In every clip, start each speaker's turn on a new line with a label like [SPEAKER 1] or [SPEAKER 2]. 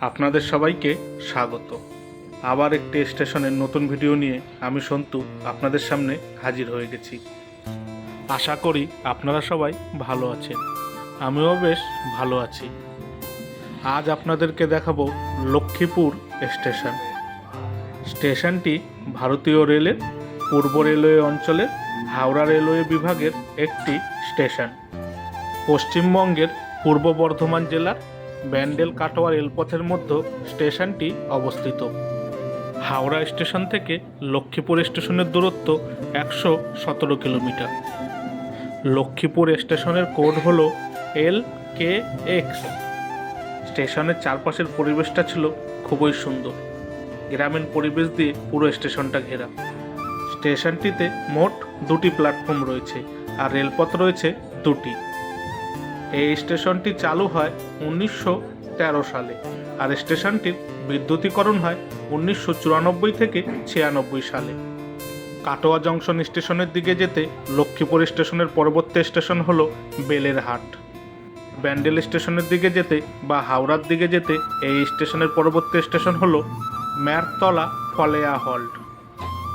[SPEAKER 1] আপনাদের সবাইকে স্বাগত। আবার একটি স্টেশনের নতুন ভিডিও নিয়ে আমি সন্তু আপনাদের সামনে হাজির হয়ে গেছি। আশা করি আপনারা সবাই ভালো আছেন। আমিও বেশ ভালো আছি। আজ আপনাদেরকে দেখাবো লক্ষ্মীপুর স্টেশন। স্টেশনটি ভারতীয় রেলের পূর্ব রেলওয়ে অঞ্চলের হাওড়া রেলওয়ে বিভাগের একটি স্টেশন। পশ্চিমবঙ্গের পূর্ব বর্ধমান জেলার ব্যান্ডেল কাটোয়া রেলপথের মধ্যে স্টেশনটি অবস্থিত। হাওড়া স্টেশন থেকে লক্ষ্মীপুর স্টেশনের দূরত্ব একশো সতেরো কিলোমিটার। লক্ষ্মীপুর স্টেশনের কোড হল এল কে এক্স। স্টেশনের চারপাশের পরিবেশটা ছিল খুবই সুন্দর। গ্রামীণ পরিবেশ দিয়ে পুরো স্টেশনটা ঘেরা। স্টেশনটিতে মোট দুটি প্ল্যাটফর্ম রয়েছে আর রেলপথ রয়েছে দুটি। এই স্টেশনটি চালু হয় উনিশশো তেরো সালে আর স্টেশনটির বিদ্যুতীকরণ হয় উনিশশো চুরানব্বই থেকে ছিয়ানব্বই সালে। কাটোয়া জংশন স্টেশনের দিকে যেতে লক্ষ্মীপুর স্টেশনের পরবর্তী স্টেশন হলো বেলেরহাট। ব্যান্ডেল স্টেশনের দিকে যেতে বা হাওড়ার দিকে যেতে এই স্টেশনের পরবর্তী স্টেশন হল ম্যারতলা ফলেয়া হল্ট।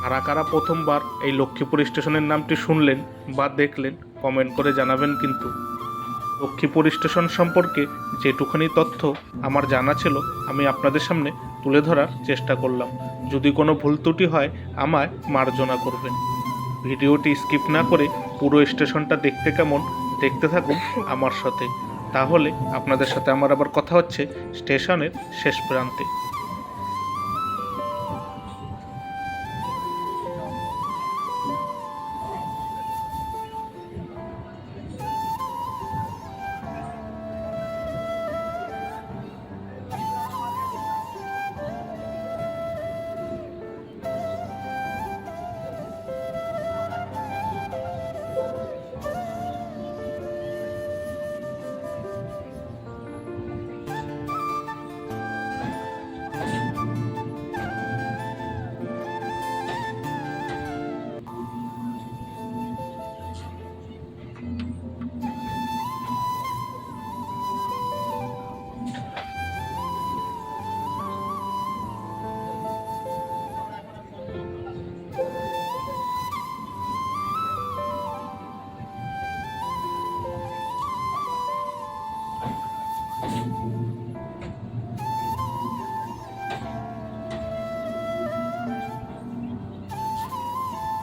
[SPEAKER 1] কারা কারা প্রথমবার এই লক্ষ্মীপুর স্টেশনের নামটি শুনলেন বা দেখলেন, কমেন্ট করে জানাবেন কিন্তু। লক্ষ্মীপুর স্টেশন সম্পর্কে যেটুখানি তথ্য আমার জানা ছিল, আমি আপনাদের সামনে তুলে ধরার চেষ্টা করলাম। যদি কোনো ভুল ত্রুটি হয়, আমায় মার্জনা করবেন। ভিডিওটি স্কিপ না করে পুরো স্টেশনটা দেখতে কেমন, দেখতে থাকুন আমার সাথে। তাহলে আপনাদের সাথে আমার আবার কথা হচ্ছে স্টেশনের শেষ প্রান্তে।